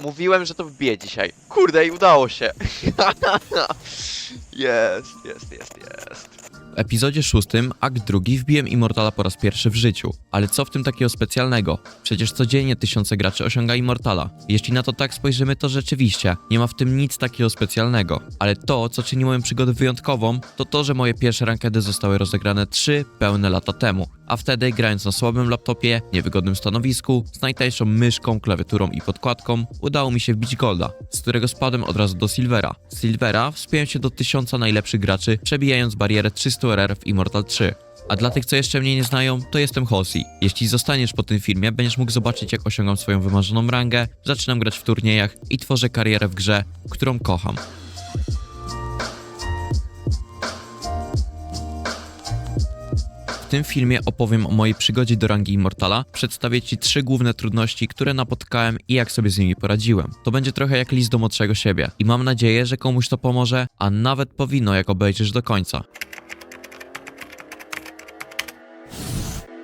mówiłem, że to wbije dzisiaj. Kurde, i udało się. jest, jest, jest, jest. W epizodzie szóstym, akt drugi, wbiłem Immortala po raz pierwszy w życiu. Ale co w tym takiego specjalnego? Przecież codziennie tysiące graczy osiąga Immortala. Jeśli na to tak spojrzymy, to rzeczywiście nie ma w tym nic takiego specjalnego. Ale to, co czyni moją przygodę wyjątkową, to to, że moje pierwsze rankedy zostały rozegrane 3 pełne lata temu. A wtedy, grając na słabym laptopie, niewygodnym stanowisku, z najtańszą myszką, klawiaturą i podkładką, udało mi się wbić Golda, z którego spadłem od razu do Silvera. Z Silvera wspiąłem się do tysiąca najlepszych graczy, przebijając barierę 300 RR w Immortal 3. A dla tych, co jeszcze mnie nie znają, to jestem Hosi. Jeśli zostaniesz po tym filmie, będziesz mógł zobaczyć, jak osiągam swoją wymarzoną rangę, zaczynam grać w turniejach i tworzę karierę w grze, którą kocham. W tym filmie opowiem o mojej przygodzie do rangi Immortala, przedstawię Ci trzy główne trudności, które napotkałem i jak sobie z nimi poradziłem. To będzie trochę jak list do młodszego siebie i mam nadzieję, że komuś to pomoże, a nawet powinno, jak obejrzysz do końca.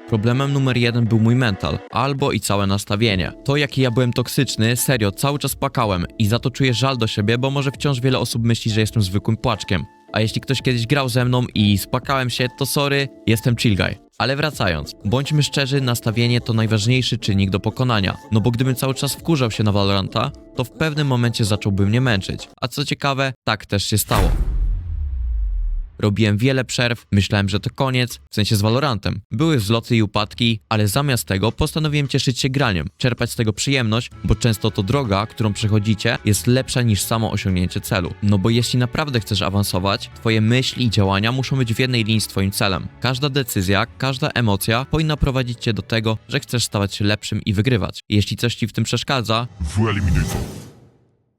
Problemem numer jeden był mój mental, albo i całe nastawienie. To jaki ja byłem toksyczny, serio, cały czas płakałem i za to czuję żal do siebie, bo może wciąż wiele osób myśli, że jestem zwykłym płaczkiem. A jeśli ktoś kiedyś grał ze mną i spłakałem się, to sorry, jestem chill guy. Ale wracając, bądźmy szczerzy, nastawienie to najważniejszy czynnik do pokonania. No bo gdybym cały czas wkurzał się na Valoranta, to w pewnym momencie zacząłby mnie męczyć. A co ciekawe, tak też się stało. Robiłem wiele przerw, myślałem, że to koniec, w sensie z Valorantem. Były wzloty i upadki, ale zamiast tego postanowiłem cieszyć się graniem, czerpać z tego przyjemność, bo często to droga, którą przechodzicie, jest lepsza niż samo osiągnięcie celu. No bo jeśli naprawdę chcesz awansować, twoje myśli i działania muszą być w jednej linii z twoim celem. Każda decyzja, każda emocja powinna prowadzić cię do tego, że chcesz stawać się lepszym i wygrywać. Jeśli coś ci w tym przeszkadza, Wyeliminuj to.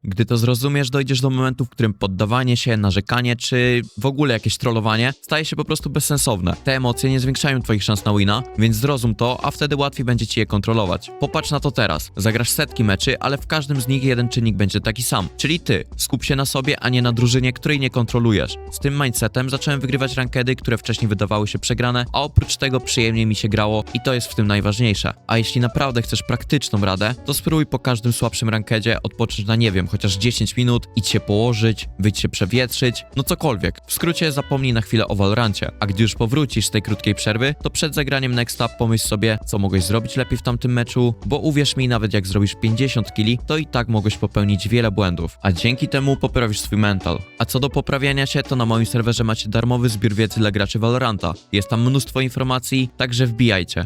Gdy to zrozumiesz, dojdziesz do momentu, w którym poddawanie się, narzekanie czy w ogóle jakieś trollowanie staje się po prostu bezsensowne. Te emocje nie zwiększają twoich szans na wina, więc zrozum to, a wtedy łatwiej będzie ci je kontrolować. Popatrz na to teraz. Zagrasz setki meczy, ale w każdym z nich jeden czynnik będzie taki sam, czyli ty. Skup się na sobie, a nie na drużynie, której nie kontrolujesz. Z tym mindsetem zacząłem wygrywać rankedy, które wcześniej wydawały się przegrane, a oprócz tego przyjemnie mi się grało i to jest w tym najważniejsze. A jeśli naprawdę chcesz praktyczną radę, to spróbuj po każdym słabszym rankedzie odpocząć na nie wiem, chociaż 10 minut, idź się położyć, wyjdź się przewietrzyć, no cokolwiek. W skrócie zapomnij na chwilę o Valorancie, a gdy już powrócisz z tej krótkiej przerwy, to przed zagraniem Next Up pomyśl sobie, co mogłeś zrobić lepiej w tamtym meczu, bo uwierz mi, nawet jak zrobisz 50 kili, to i tak mogłeś popełnić wiele błędów, a dzięki temu poprawisz swój mental. A co do poprawiania się, to na moim serwerze macie darmowy zbiór wiedzy dla graczy Valoranta. Jest tam mnóstwo informacji, także wbijajcie.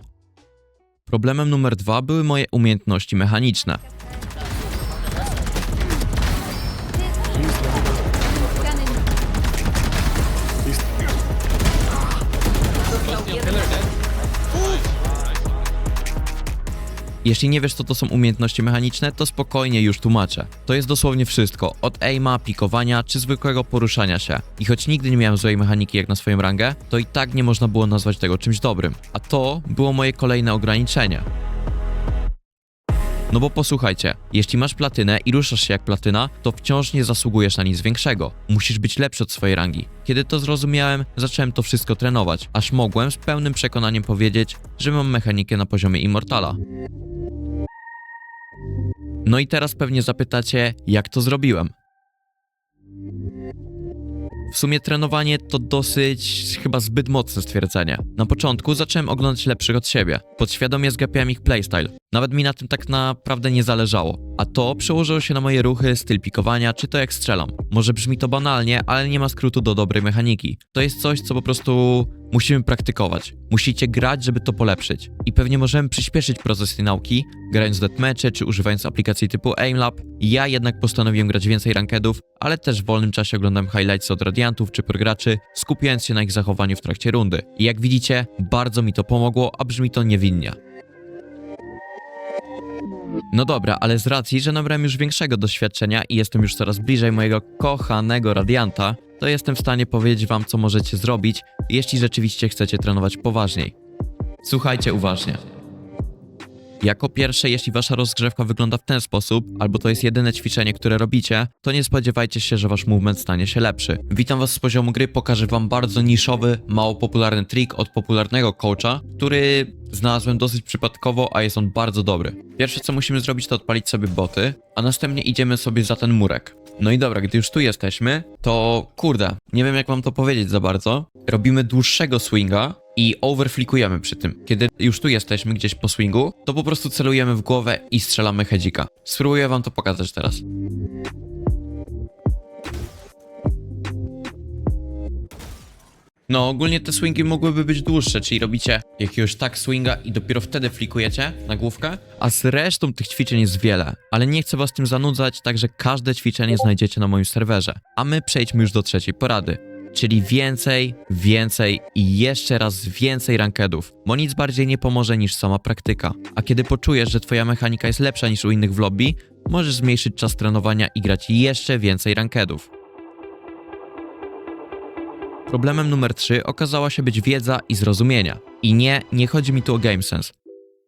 Problemem numer dwa były moje umiejętności mechaniczne. Jeśli nie wiesz, co to są umiejętności mechaniczne, to spokojnie już tłumaczę. To jest dosłownie wszystko, od aima, pikowania czy zwykłego poruszania się. I choć nigdy nie miałem złej mechaniki jak na swoją rangę, to i tak nie można było nazwać tego czymś dobrym. A to było moje kolejne ograniczenie. No bo posłuchajcie, jeśli masz platynę i ruszasz się jak platyna, to wciąż nie zasługujesz na nic większego. Musisz być lepszy od swojej rangi. Kiedy to zrozumiałem, zacząłem to wszystko trenować, aż mogłem z pełnym przekonaniem powiedzieć, że mam mechanikę na poziomie Immortala. No i teraz pewnie zapytacie, jak to zrobiłem. W sumie trenowanie to dosyć chyba zbyt mocne stwierdzenie. Na początku zacząłem oglądać lepszych od siebie. Podświadomie zgapiałem ich playstyle. Nawet mi na tym tak naprawdę nie zależało. A to przełożyło się na moje ruchy, styl pikowania, czy to jak strzelam. Może brzmi to banalnie, ale nie ma skrótu do dobrej mechaniki. To jest coś, co po prostu musimy praktykować. Musicie grać, żeby to polepszyć. I pewnie możemy przyspieszyć proces tej nauki, grając deathmatche czy używając aplikacji typu AimLab. Ja jednak postanowiłem grać więcej rankedów, ale też w wolnym czasie oglądam highlights od radiantów czy prograczy, skupiając się na ich zachowaniu w trakcie rundy. I jak widzicie, bardzo mi to pomogło, a brzmi to niewinnie. No dobra, ale z racji, że nabrałem już większego doświadczenia i jestem już coraz bliżej mojego kochanego Radianta, to jestem w stanie powiedzieć wam, co możecie zrobić, jeśli rzeczywiście chcecie trenować poważniej. Słuchajcie uważnie. Jako pierwsze, jeśli wasza rozgrzewka wygląda w ten sposób, albo to jest jedyne ćwiczenie, które robicie, to nie spodziewajcie się, że wasz movement stanie się lepszy. Witam was z poziomu gry, pokażę wam bardzo niszowy, mało popularny trik od popularnego coacha, który znalazłem dosyć przypadkowo, a jest on bardzo dobry. Pierwsze co musimy zrobić to odpalić sobie boty, a następnie idziemy sobie za ten murek. No i dobra, gdy już tu jesteśmy, to kurde, nie wiem jak wam to powiedzieć za bardzo. Robimy dłuższego swinga i overflikujemy przy tym. Kiedy już tu jesteśmy gdzieś po swingu, to po prostu celujemy w głowę i strzelamy hedzika. Spróbuję wam to pokazać teraz. No, ogólnie te swingi mogłyby być dłuższe, czyli robicie jakiegoś tak swinga i dopiero wtedy flikujecie na główkę, a z resztą tych ćwiczeń jest wiele, ale nie chcę was tym zanudzać, także każde ćwiczenie znajdziecie na moim serwerze. A my przejdźmy już do trzeciej porady. Czyli więcej, więcej i jeszcze raz więcej rankedów, bo nic bardziej nie pomoże niż sama praktyka. A kiedy poczujesz, że twoja mechanika jest lepsza niż u innych w lobby, możesz zmniejszyć czas trenowania i grać jeszcze więcej rankedów. Problemem numer 3 okazała się być wiedza i zrozumienia. I nie, nie chodzi mi tu o GameSense,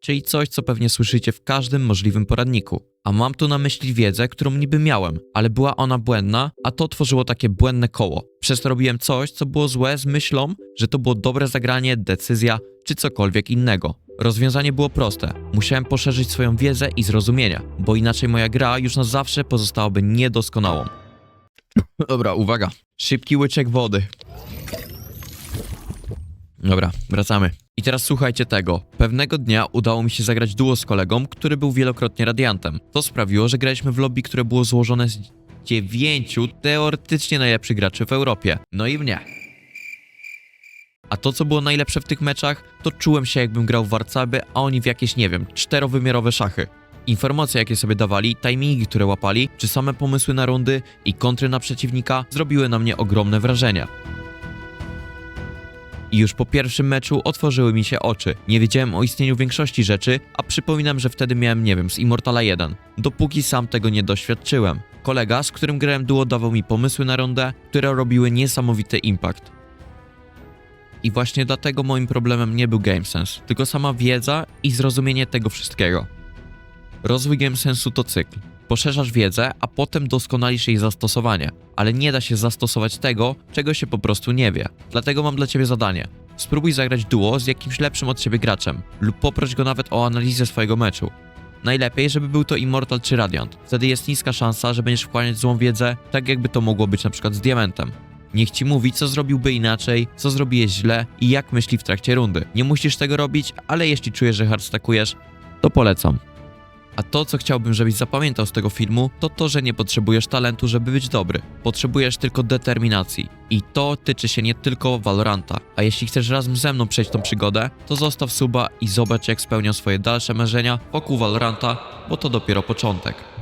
czyli coś, co pewnie słyszycie w każdym możliwym poradniku. A mam tu na myśli wiedzę, którą niby miałem, ale była ona błędna, a to tworzyło takie błędne koło. Przez to robiłem coś, co było złe z myślą, że to było dobre zagranie, decyzja czy cokolwiek innego. Rozwiązanie było proste. Musiałem poszerzyć swoją wiedzę i zrozumienia, bo inaczej moja gra już na zawsze pozostałaby niedoskonałą. Dobra, uwaga. Szybki łyczek wody. Dobra, wracamy. I teraz słuchajcie tego. Pewnego dnia udało mi się zagrać duo z kolegą, który był wielokrotnie radiantem. To sprawiło, że graliśmy w lobby, które było złożone z dziewięciu teoretycznie najlepszych graczy w Europie. No i mnie. A to, co było najlepsze w tych meczach, to czułem się jakbym grał w Warcaby, a oni w jakieś, nie wiem, czterowymiarowe szachy. Informacje, jakie sobie dawali, timingi, które łapali, czy same pomysły na rundy i kontry na przeciwnika zrobiły na mnie ogromne wrażenie. I już po pierwszym meczu otworzyły mi się oczy. Nie wiedziałem o istnieniu większości rzeczy, a przypominam, że wtedy miałem, nie wiem, z Immortala 1. Dopóki sam tego nie doświadczyłem. Kolega, z którym grałem duo, dawał mi pomysły na rundę, które robiły niesamowity impact. I właśnie dlatego moim problemem nie był GameSense, tylko sama wiedza i zrozumienie tego wszystkiego. Rozwój GameSense'u to cykl. Poszerzasz wiedzę, a potem doskonalisz jej zastosowanie, ale nie da się zastosować tego, czego się po prostu nie wie. Dlatego mam dla ciebie zadanie. Spróbuj zagrać duo z jakimś lepszym od ciebie graczem, lub poproś go nawet o analizę swojego meczu. Najlepiej, żeby był to Immortal czy Radiant. Wtedy jest niska szansa, że będziesz wchłaniać złą wiedzę, tak jakby to mogło być na przykład z Diamentem. Niech ci mówi, co zrobiłby inaczej, co zrobiłeś źle i jak myśli w trakcie rundy. Nie musisz tego robić, ale jeśli czujesz, że hardstackujesz, to polecam. A to, co chciałbym, żebyś zapamiętał z tego filmu, to to, że nie potrzebujesz talentu, żeby być dobry. Potrzebujesz tylko determinacji. I to tyczy się nie tylko Valoranta. A jeśli chcesz razem ze mną przejść tą przygodę, to zostaw suba i zobacz, jak spełnią swoje dalsze marzenia wokół Valoranta, bo to dopiero początek.